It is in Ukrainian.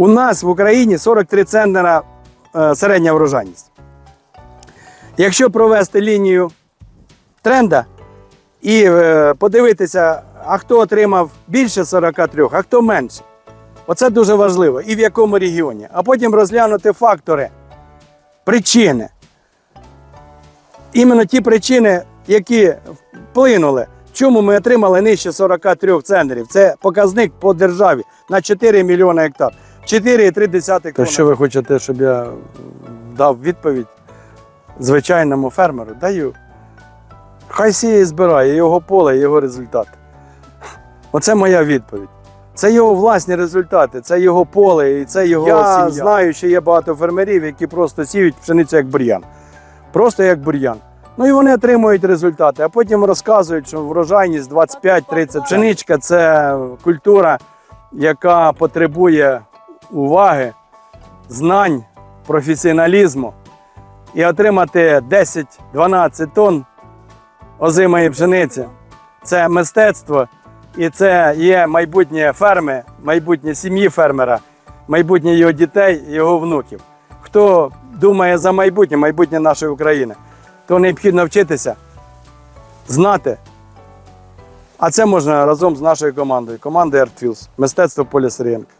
У нас в Україні 43 центнера е, середня врожайність. Якщо провести лінію тренда і е, подивитися, а хто отримав більше 43, а хто менше. Оце дуже важливо. І в якому регіоні. А потім розглянути фактори, причини. Іменно ті причини, які вплинули, чому ми отримали нижче 43 центрів. Це показник по державі на 4 мільйони гектар. 4,3 То що ви хочете, щоб я дав відповідь звичайному фермеру? Даю. Хай сіє і збирає його поле, його результати. Оце моя відповідь. Це його власні результати, це його поле і це його Я сім'я. знаю, що є багато фермерів, які просто сіють пшеницю як бур'ян. Просто як бур'ян. Ну і вони отримують результати, а потім розказують, що врожайність 25-30. Пшеничка це культура, яка потребує уваги, знань, професіоналізму. І отримати 10-12 тонн озимої пшениці це мистецтво. І це є майбутнє ферми, майбутнє сім'ї фермера, майбутнє його дітей, його внуків. Хто думає за майбутнє, майбутнє нашої України, то необхідно вчитися, знати. А це можна разом з нашою командою, командою ArtFills, мистецтво Поля Сирієнка.